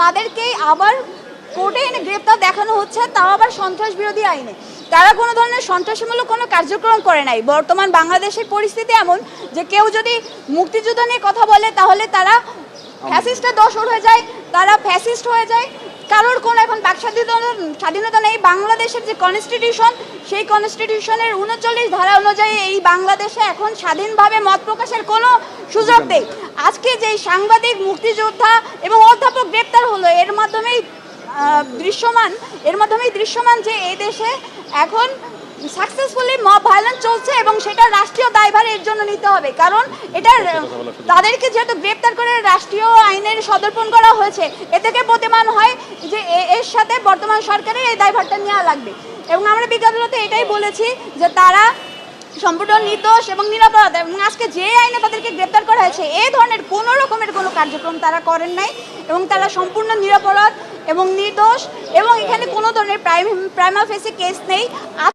তাদেরকেই আবার কোর্টে এনে গ্রেপ্তার দেখানো হচ্ছে তাও আবার সন্ত্রাস বিরোধী আইনে। তারা কোনো ধরনের সন্ত্রাসমূলক কোনো কার্যক্রম করে নাই। বর্তমান বাংলাদেশের পরিস্থিতি এমন যে কেউ যদি মুক্তিযুদ্ধ নিয়ে কথা বলে তাহলে তারা ফ্যাসিস্টের দোষর হয়ে যায় তারা ফ্যাসিস্ট হয়ে যায়। কারোর কোনো এখন বাক স্বাধীনতা নেই। বাংলাদেশের যে কনস্টিটিউশন সেই কনস্টিটিউশনের উনচল্লিশ ধারা অনুযায়ী এই বাংলাদেশে এখন স্বাধীনভাবে মত প্রকাশের কোনো সুযোগ নেই। আজকে যে সাংবাদিক, মুক্তিযোদ্ধা এবং অধ্যাপক গ্রেপ্তার হলো, এর মাধ্যমেই দৃশ্যমান, এর মাধ্যমেই দৃশ্যমান যে এই দেশে এখন সাকসেসফুলি মব ভায়োলেন্স চলছে এবং সেটা রাষ্ট্রীয় দায়ভার এর জন্য নিতে হবে। কারণ এটা তাদেরকে যেহেতু গ্রেপ্তার করে রাষ্ট্রীয় আইনের সদর্পণ করা হয়েছে এ থেকে প্রতিমান হয় যে এর সাথে বর্তমান সরকারের এই দায়ভারটা নেওয়া লাগবে। এবং আমরা বিজ্ঞাপনতে এটাই বলেছি যে তারা সম্পূর্ণ নির্দোষ এবং নিরাপরাধ। এবং আজকে যে আইনে তাদেরকে গ্রেপ্তার করা হয়েছে এই ধরনের কোনো রকমের কোনো কার্যক্রম তারা করেন নাই এবং তারা সম্পূর্ণ নিরাপরাধ এবং নির্দোষ এবং এখানে কোনো ধরনের প্রাইম প্রাইমা ফেসে কেস নেই।